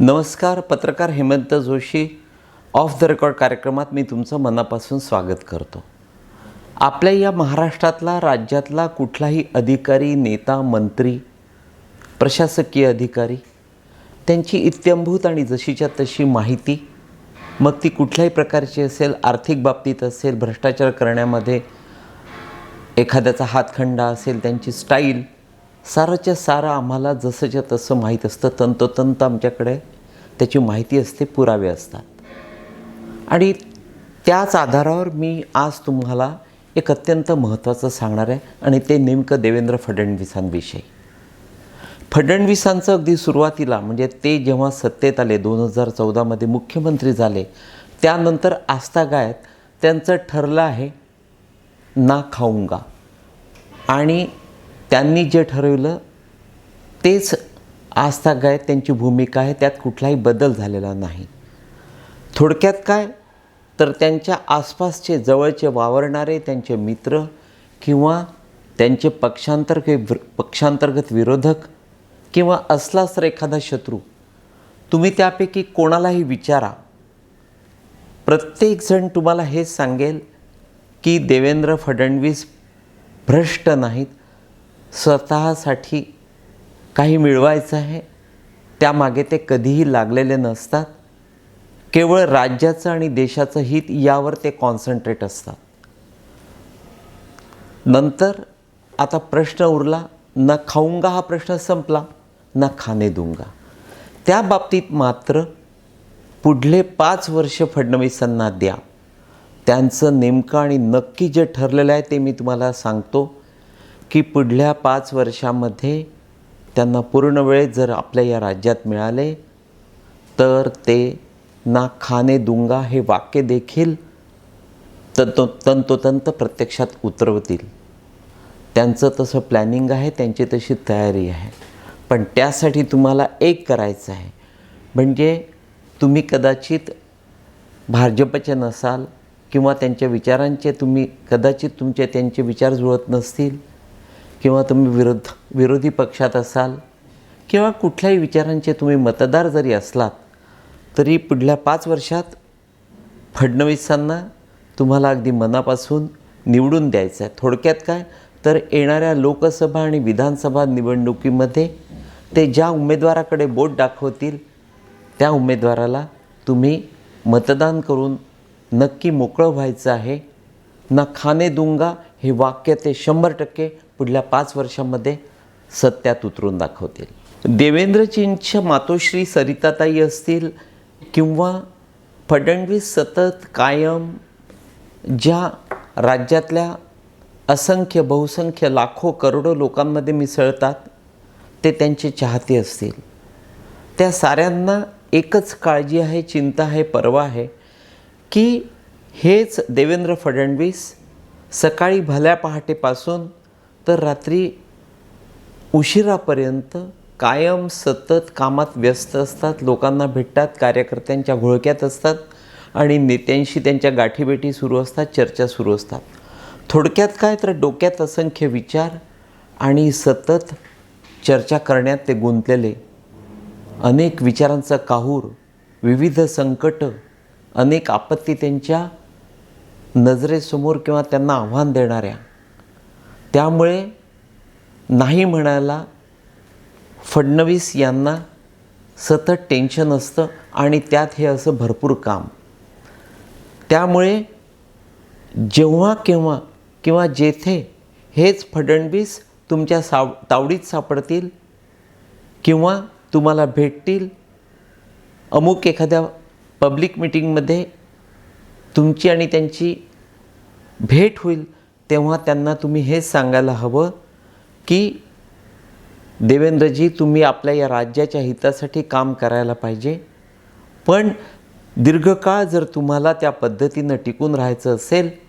नमस्कार पत्रकार Hemant Joshi. Off the record कार्यक्रमात मी तुमचं मनापासून स्वागत करतो. आपल्या या महाराष्ट्रातला राज्यातला कुठलाही अधिकारी नेता मंत्री प्रशासकीय अधिकारी त्यांची इत्यंभूत आणि जशीच्या तशी माहिती मग ती कुठल्याही प्रकारची असेल आर्थिक बाबतीत असेल भ्रष्टाचार करण्यामध्ये एखाद्याचा हातखंडा असेल त्यांची स्टाईल सारंच्या सारं आम्हाला जसंच्या तसं माहीत असतं तंतोतंत आमच्याकडे त्याची माहिती असते पुरावे असतात. आणि त्याच आधारावर मी आज तुम्हाला एक अत्यंत महत्त्वाचं सांगणार आहे आणि ते नेमकं देवेंद्र फडणवीसांविषयी. फडणवीसांचं अगदी सुरुवातीला म्हणजे ते जेव्हा सत्तेत आले दोन हजार चौदामध्ये मुख्यमंत्री झाले त्यानंतर आस्थागायत त्यांचं ठरलं आहे ना खाऊंगा. आणि त्यांनी जे ठरवलं तेच आस्थागायत त्यांची भूमिका आहे त्यात कुठलाही बदल झालेला नाही. थोडक्यात काय? तर त्यांच्या आसपासचे जवळचे वावरणारे त्यांचे मित्र किंवा त्यांचे पक्षांतर पक्षांतर्गत विरोधक किंवा असलाच तर एखादा शत्रू तुम्ही त्यापैकी कोणालाही विचारा. प्रत्येकजण तुम्हाला हे सांगेल की देवेंद्र फडणवीस भ्रष्ट नाहीत. स्वतःसाठी काही मिळवायचं आहे त्यामागे ते कधीही लागलेले नसतात. केवळ राज्याचं आणि देशाचं हित यावर ते कॉन्सन्ट्रेट असतात. नंतर आता प्रश्न उरला न खाऊंगा हा प्रश्न संपला न खाणे दूंगा. त्या बाबतीत मात्र पुढले पाच वर्ष फडणवीसांना द्या. त्यांचं नेमकं आणि नक्की जे ठरलेलं आहे ते मी तुम्हाला सांगतो. की पुढल्या पाच वर्षामध्ये त्यांना पूर्ण वेळ जर आपल्या या राज्यात मिळाले तर ते ना खाने दुंगा हे वाक्य देखील तंतो तंतोतंत प्रत्यक्षात उतरवतील. त्यांचं तसं प्लॅनिंग आहे त्यांची तशी तयारी आहे. पण त्यासाठी तुम्हाला एक करायचं आहे. म्हणजे तुम्ही कदाचित भाजपचे नसाल किंवा त्यांच्या विचारांचे तुम्ही कदाचित तुमचे त्यांचे विचार जुळत नसतील किंवा तुम्ही विरोध विरोधी पक्षात असाल किंवा कुठल्याही विचारांचे तुम्ही मतदार जरी असलात तरी पुढल्या पाच वर्षात फडणवीसांना तुम्हाला अगदी मनापासून निवडून द्यायचं आहे. थोडक्यात काय? तर येणाऱ्या लोकसभा आणि विधानसभा निवडणुकीमध्ये ते ज्या उमेदवाराकडे बोट दाखवतील त्या उमेदवाराला तुम्ही मतदान करून नक्की मोकळं व्हायचं आहे. ना खाने दुंगा हे वाक्य ते शंभर टक्के पुढल्या पाच वर्षामध्ये सत्यात उतरून दाखवतील. देवेंद्रजींच्या मातोश्री सरिताताई असतील किंवा फडणवीस सतत कायम ज्या राज्यातल्या असंख्य बहुसंख्य लाखो करोडो लोकांमध्ये मिसळतात ते त्यांचे चाहते असतील. त्या साऱ्यांना एकच काळजी आहे चिंता आहे पर्वा आहे की हेच देवेंद्र फडणवीस सकाळी भल्या पहाटेपासून तर रात्री उशिरापर्यंत कायम सतत कामात व्यस्त असतात लोकांना भेटतात कार्यकर्त्यांच्या घोळक्यात असतात आणि नेत्यांशी त्यांच्या गाठीभेटी सुरू असतात चर्चा सुरू असतात. थोडक्यात काय? तर डोक्यात असंख्य विचार आणि सतत चर्चा करण्यात ते गुंतलेले. अनेक विचारांचा काहूर विविध संकट अनेक आपत्ती त्यांच्या नजरेसमोर किंवा त्यांना आव्हान देणाऱ्या. त्यामुळे नाही म्हणायला फडणवीस यांना सतत टेन्शन असतं आणि त्यात हे असं भरपूर काम. त्यामुळे जेव्हा केव्हा किंवा जेथे हेच फडणवीस तुमच्या साव तावडीत सापडतील किंवा तुम्हाला भेटतील अमुक एखाद्या पब्लिक मिटिंगमध्ये तुमची आणि त्यांची भेट होईल तेव्हा त्यांना तुम्ही हेच सांगायला हवं की देवेंद्रजी तुम्ही आपल्या या राज्याच्या हितासाठी काम करायला पाहिजे. पण दीर्घकाळ जर तुम्हाला त्या पद्धतीनं टिकून राहायचं असेल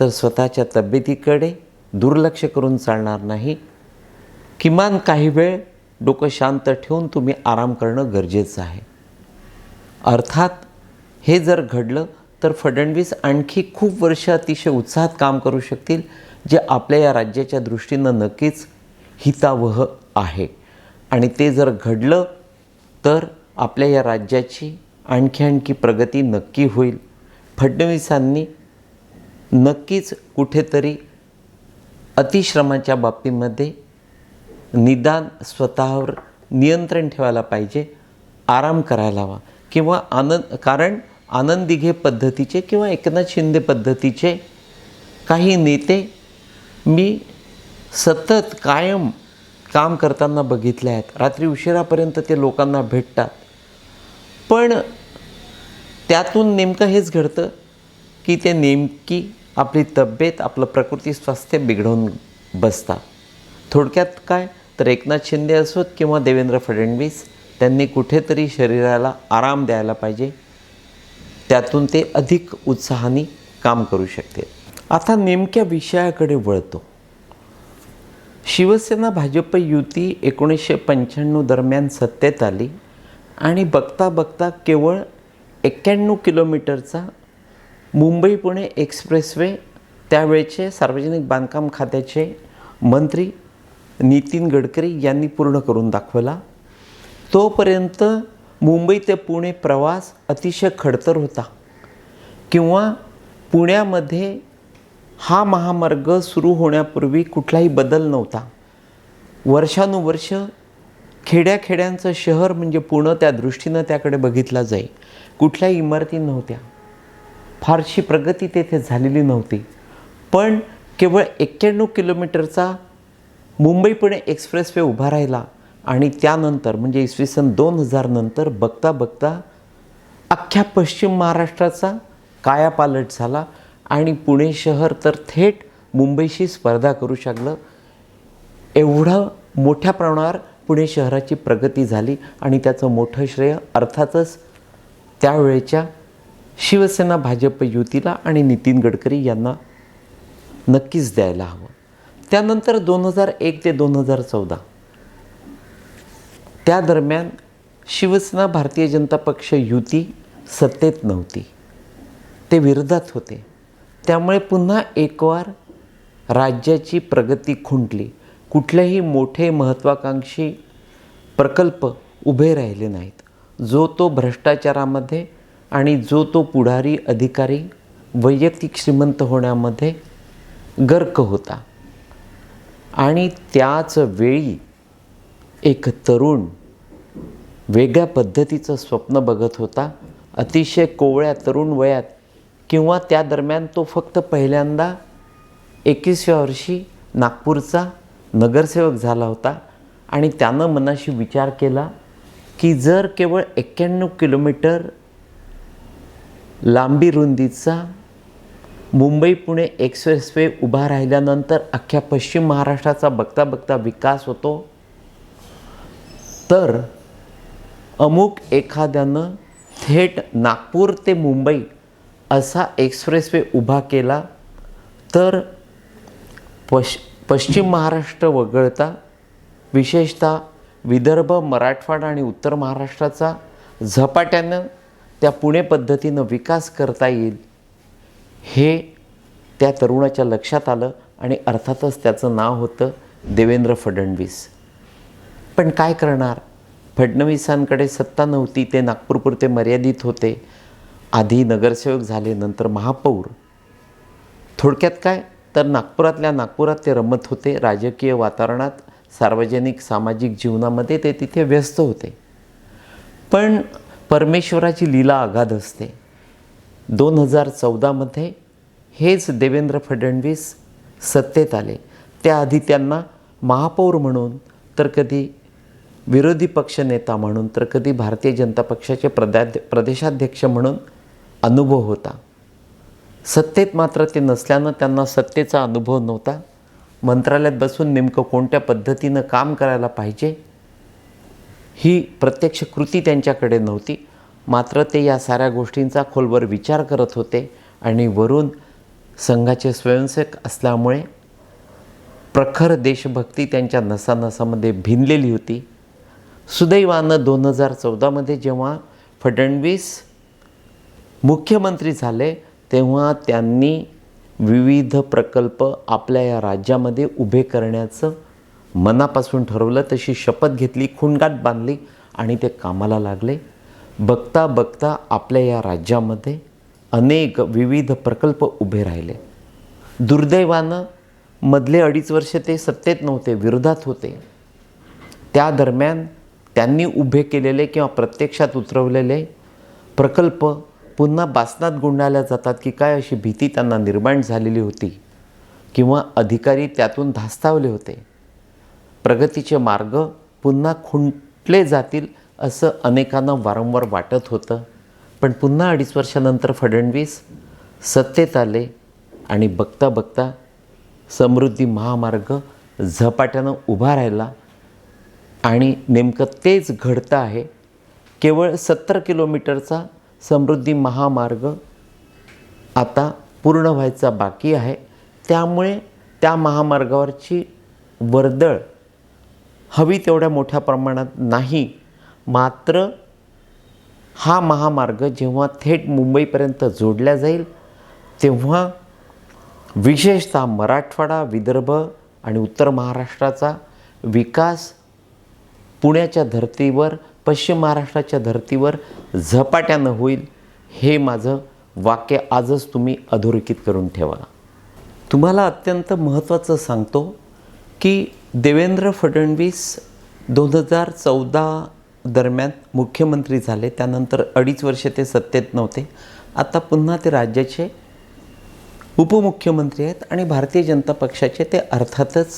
तर स्वतःच्या तब्येतीकडे दुर्लक्ष करून चालणार नाही. किमान काही वेळ डोकं शांत ठेवून तुम्ही आराम करणं गरजेचं आहे. अर्थात हे जर घडलं तर फडणवीस आणखी खूप वर्ष अतिशय उत्साहात काम करू शकतील जे आपल्या या राज्याच्या दृष्टीनं नक्कीच हितावह आहे. आणि ते जर घडलं तर आपल्या या राज्याची आणखी आणखी प्रगती नक्की होईल. फडणवीसांनी नक्कीच कुठेतरी अतिश्रमाच्या बाबतीमध्ये निदान स्वतःवर नियंत्रण ठेवायला पाहिजे आराम करायला हवा. किंवा आनंद कारण आनंद दिघे पद्धतीचे किंवा एकनाथ शिंदे पद्धतीचे काही नेते मी सतत कायम काम करताना बघितले आहेत. रात्री उशिरापर्यंत ते लोकांना भेटतात. पण त्यातून नेमकं हेच घडतं की ते नेमकी आपली तब्येत आपलं प्रकृती स्वास्थ्य बिघडवून बसतात. थोडक्यात काय? तर एकनाथ शिंदे असोत किंवा देवेंद्र फडणवीस त्यांनी कुठेतरी शरीराला आराम द्यायला पाहिजे. त्यातून ते अधिक उत्साहाने काम करू शकते. आता नेमक्या विषयाकडे वळतो. शिवसेना भाजप युती एकोणीसशे पंच्याण्णव दरम्यान सत्तेत आली आणि बघता बघता केवळ एक्क्याण्णव किलोमीटरचा मुंबई पुणे एक्सप्रेसवे त्यावेळचे सार्वजनिक बांधकाम खात्याचे मंत्री नितीन गडकरी यांनी पूर्ण करून दाखवला. तोपर्यंत मुंबई ते पुणे प्रवास अतिशय खडतर होता. किंवा पुण्यामध्ये हा महामार्ग सुरू होण्यापूर्वी कुठलाही बदल नव्हता. वर्षानुवर्ष खेड्याखेड्यांचं शहर म्हणजे पुणं त्या दृष्टीनं त्याकडे बघितला जाई. कुठल्याही इमारती नव्हत्या. फारशी प्रगती तेथे झालेली नव्हती. पण केवळ एक्क्याण्णव किलोमीटरचा मुंबई पुणे एक्सप्रेसवे उभा राहिला. आणि त्यानंतर म्हणजे इसवी सन दोन हजार नंतर बघता बघता अख्ख्या पश्चिम महाराष्ट्राचा कायापालट झाला आणि पुणे शहर तर थेट मुंबईशी स्पर्धा करू शकलं. एवढं मोठ्या प्रमाणावर पुणे शहराची प्रगती झाली आणि त्याचं मोठं श्रेय अर्थातच त्यावेळेच्या शिवसेना भाजप युतीला आणि नितीन गडकरी यांना नक्कीच द्यायला हवं. त्यानंतर दोन हजार एक ते दोन हजार चौदा त्या दरम्यान शिवसेना भारतीय जनता पक्ष युती सत्तेत नव्हती. ते विरोधात होते. त्यामुळे पुन्हा एकवार राज्याची प्रगती खुंटली. कुठलेही मोठे महत्त्वाकांक्षी प्रकल्प उभे राहिले नाहीत. जो तो भ्रष्टाचारामध्ये आणि जो तो पुढारी अधिकारी वैयक्तिक श्रीमंत होण्यामध्ये गर्क होता. आणि त्याच वेळी एक तरुण वेगळ्या पद्धतीचं स्वप्न बघत होता. अतिशय कोवळ्या तरुण वयात किंवा त्या दरम्यान तो फक्त पहिल्यांदा एकवीसव्या वर्षी नागपूरचा नगरसेवक झाला होता. आणि त्यानं मनाशी विचार केला की जर केवळ एक्क्याण्णव किलोमीटर लांबी रुंदीचा मुंबई पुणे एक्सप्रेसवे उभा राहिल्यानंतर अख्ख्या पश्चिम महाराष्ट्राचा बघता बघता विकास होतो. तर अमुक एखाद्यानं थेट नागपूर ते मुंबई असा एक्सप्रेसवे उभा केला तर पश पश्चिम महाराष्ट्र वगळता विशेषतः विदर्भ मराठवाडा आणि उत्तर महाराष्ट्राचा झपाट्यानं त्या पुणे पद्धतीनं विकास करता येईल हे त्या तरुणाच्या लक्षात आलं आणि अर्थातच त्याचं नाव होतं देवेंद्र फडणवीस. पण काय करणार? फडणवीसांकडे सत्ता नव्हती ते नागपूरपुरते मर्यादित होते. आधी नगरसेवक झाले नंतर महापौर. थोडक्यात काय? तर नागपुरातल्या नागपुरात ते रमत होते. राजकीय वातावरणात सार्वजनिक सामाजिक जीवनामध्ये ते तिथे व्यस्त होते. पण परमेश्वराची लीला अगाध असते. दोन हजार चौदामध्ये हेच देवेंद्र फडणवीस सत्तेत आले. त्याआधी त्यांना महापौर म्हणून तर कधी विरोधी पक्षनेता म्हणून तर कधी भारतीय जनता पक्षाचे प्रदा प्रदेशाध्यक्ष म्हणून अनुभव होता. सत्तेत मात्र ते नसल्यानं त्यांना सत्तेचा अनुभव नव्हता. मंत्रालयात बसून नेमकं कोणत्या पद्धतीनं काम करायला पाहिजे ही प्रत्यक्ष कृती त्यांच्याकडे नव्हती. मात्र ते या साऱ्या गोष्टींचा खोलवर विचार करत होते आणि वरून संघाचे स्वयंसेवक असल्यामुळे प्रखर देशभक्ती त्यांच्या नसानसामध्ये भिनलेली होती. सुदैवानं दोन हजार चौदामध्ये जेव्हा फडणवीस मुख्यमंत्री झाले तेव्हा त्यांनी विविध प्रकल्प आपल्या या राज्यामध्ये उभे करण्याचं मनापासून ठरवलं. तशी शपथ घेतली खुणगाट बांधली आणि ते कामाला लागले. बघता बघता आपल्या या राज्यामध्ये अनेक विविध प्रकल्प उभे राहिले. दुर्दैवानं मधले अडीच वर्ष ते सत्तेत नव्हते विरोधात होते. त्या दरम्यान त्यांनी उभे केलेले किंवा प्रत्यक्षात उतरवलेले प्रकल्प पुन्हा बासनात गुंडाळल्या जातात की काय अशी भीती त्यांना निर्माण झालेली होती किंवा अधिकारी त्यातून धास्तावले होते. प्रगतीचे मार्ग पुन्हा खुंटले जातील असं अनेकांना वारंवार वाटत होतं. पण पुन्हा अडीच वर्षानंतर फडणवीस सत्तेत आले आणि बघता बघता समृद्धी महामार्ग झपाट्यानं उभा राहिला. आणि नेमकं तेच घडतं आहे. केवळ सत्तर किलोमीटरचा समृद्धी महामार्ग आता पूर्ण व्हायचा बाकी आहे. त्यामुळे त्या महामार्गावरची वर्दळ हवी तेवढ्या मोठ्या प्रमाणात नाही. मात्र हा महामार्ग जेव्हा थेट मुंबईपर्यंत जोडला जाईल तेव्हा विशेषतः मराठवाडा विदर्भ आणि उत्तर महाराष्ट्राचा विकास पुण्याच्या धर्तीवर पश्चिम महाराष्ट्राच्या धर्तीवर झपाट्यानं होईल. हे माझं वाक्य आजच तुम्ही अधोरेखित करून ठेवा. तुम्हाला अत्यंत महत्त्वाचं सांगतो की देवेंद्र फडणवीस दोन हजार चौदा दरम्यान मुख्यमंत्री झाले. त्यानंतर अडीच वर्ष ते सत्तेत नव्हते. आता पुन्हा ते राज्याचे उपमुख्यमंत्री आहेत आणि भारतीय जनता पक्षाचे ते अर्थातच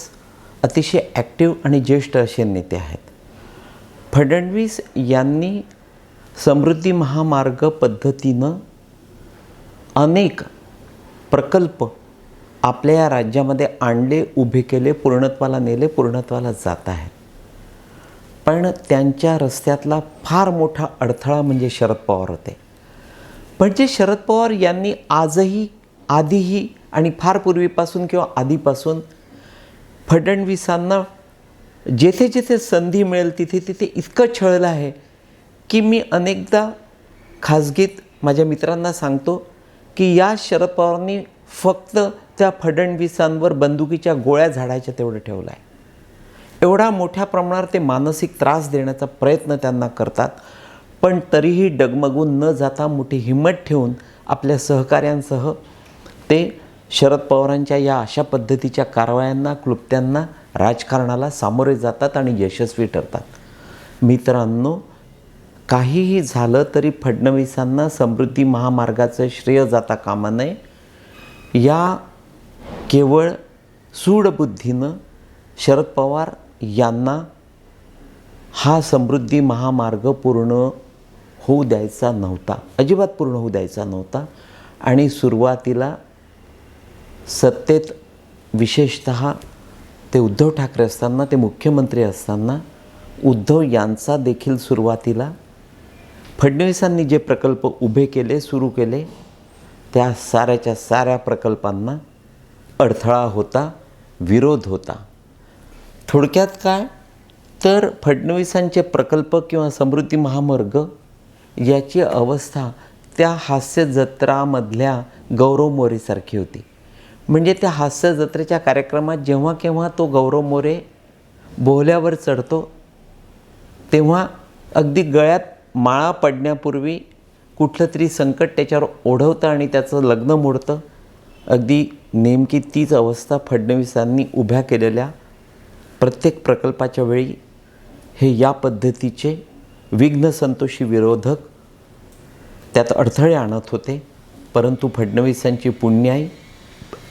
अतिशय ॲक्टिव्ह आणि ज्येष्ठ असे नेते आहेत. फडणवीस यांनी समृद्धी महामार्ग पद्धतीनं अनेक प्रकल्प आपल्या या राज्यामध्ये आणले उभे केले पूर्णत्वाला नेले पूर्णत्वाला जात आहे पण त्यांच्या रस्त्यातला फार मोठा अडथळा म्हणजे शरद पवार होते. म्हणजे शरद पवार यांनी आजही आधीही आणि फार पूर्वीपासून किंवा आधीपासून फडणवीसांना जेथे जेथे संधी मिळेल तिथे तिथे इतकं छळलं आहे की मी अनेकदा खाजगीत माझ्या मित्रांना सांगतो की या शरद पवारांनी फक्त त्या फडणवीसांवर बंदुकीच्या गोळ्या झाडायच्या तेवढं ठेवलं आहे एवढा मोठ्या प्रमाणावर ते मानसिक त्रास देण्याचा प्रयत्न त्यांना करतात पण तरीही डगमगून न जाता मोठी हिंमत ठेवून आपल्या सहकाऱ्यांसह ते शरद पवारांच्या या अशा पद्धतीच्या कारवायांना क्लुप्त्यांना राजकारणाला सामोरे जातात आणि यशस्वी ठरतात. मित्रांनो काहीही झालं तरी फडणवीसांना समृद्धी महामार्गाचं श्रेय जाता कामा नये. या केवळ सूडबुद्धीनं शरद पवार यांना हा समृद्धी महामार्ग पूर्ण होऊ द्यायचा नव्हता अजिबात पूर्ण होऊ द्यायचा नव्हता. आणि सुरुवातीला सत्तेत विशेषत ते उद्धव ठाकरे असताना ते मुख्यमंत्री असताना उद्धव यांचा देखील सुरुवातीला फडणवीसांनी जे प्रकल्प उभे केले सुरू केले त्या साऱ्याच्या साऱ्या प्रकल्पांना अडथळा होता विरोध होता. थोडक्यात काय? तर फडणवीसांचे प्रकल्प किंवा समृद्धी महामार्ग याची अवस्था त्या हास्य जत्रामधल्या गौरव मोरेसारखी होती. म्हणजे त्या हास्य जत्रेच्या कार्यक्रमात जेव्हा केव्हा तो गौरव मोरे बोहल्यावर चढतो तेव्हा अगदी गळ्यात माळा पडण्यापूर्वी कुठलं तरी संकट त्याच्यावर ओढवतं आणि त्याचं लग्न मोडतं. अगदी नेमकी तीच अवस्था फडणवीसांनी उभ्या केलेल्या प्रत्येक प्रकल्पाच्या वेळी हे या पद्धतीचे विघ्नसंतोषी विरोधक त्यात अडथळे आणत होते. परंतु फडणवीसांची पुण्याई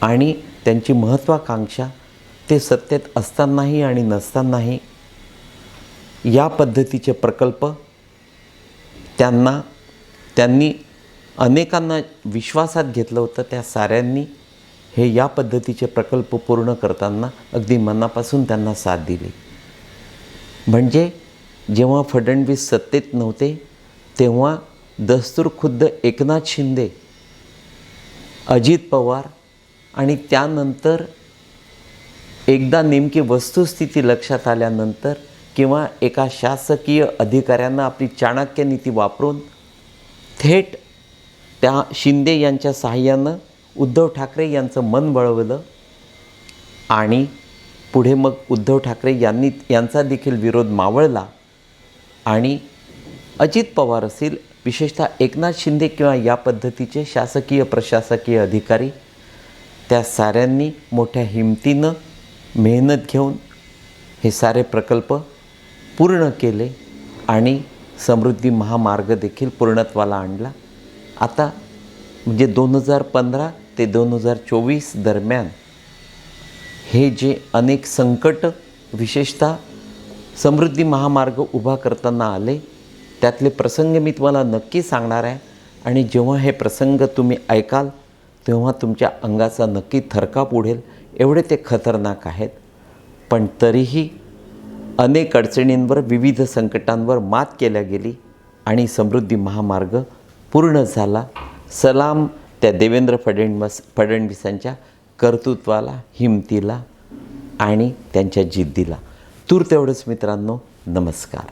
आणि त्यांची महत्त्वाकांक्षा ते सत्तेत असतानाही आणि नसतानाही या पद्धतीचे प्रकल्प त्यांना त्यांनी अनेकांना विश्वासात घेतलं होतं त्या साऱ्यांनी हे या पद्धतीचे प्रकल्प पूर्ण करताना अगदी मनापासून त्यांना साथ दिली. म्हणजे जेव्हा फडणवीस सत्तेत नव्हते तेव्हा दस्तूर खुद्द एकनाथ शिंदे अजित पवार आणि त्यानंतर एकदा नेमकी वस्तुस्थिती लक्षात आल्यानंतर किंवा एका शासकीय अधिकाऱ्यांना आपली चाणक्य नीती वापरून थेट त्या शिंदे यांच्या सहाय्यानं उद्धव ठाकरे यांचं मन वळवलं आणि पुढे मग उद्धव ठाकरे यांनी यांचा देखील विरोध मावळला आणि अजित पवार असतील विशेषतः एकनाथ शिंदे किंवा या पद्धतीचे शासकीय प्रशासकीय अधिकारी त्या साऱ्यांनी मोठ्या हिमतीनं मेहनत घेऊन हे सारे प्रकल्प पूर्ण केले आणि समृद्धी महामार्ग देखील पूर्णत्वाला आणला. आता म्हणजे दोन हजार पंधरा ते दोन हजार चोवीस दरम्यान हे जे अनेक संकट विशेषतः समृद्धी महामार्ग उभा करताना आले त्यातले प्रसंग मी तुम्हाला नक्की सांगणार आहे. आणि जेव्हा हे प्रसंग तुम्ही ऐकाल तेव्हा तुमच्या अंगाचा नक्की थरकाप उडेल. एवढे ते खतरनाक आहेत. पण तरीही अनेक अडचणींवर विविध संकटांवर मात केल्या गेली आणि समृद्धी महामार्ग पूर्ण झाला. सलाम त्या देवेंद्र फडणवीस फडणवीसांच्या कर्तृत्वाला हिमतीला आणि त्यांच्या जिद्दीला. तूर तेवढंच मित्रांनो. नमस्कार.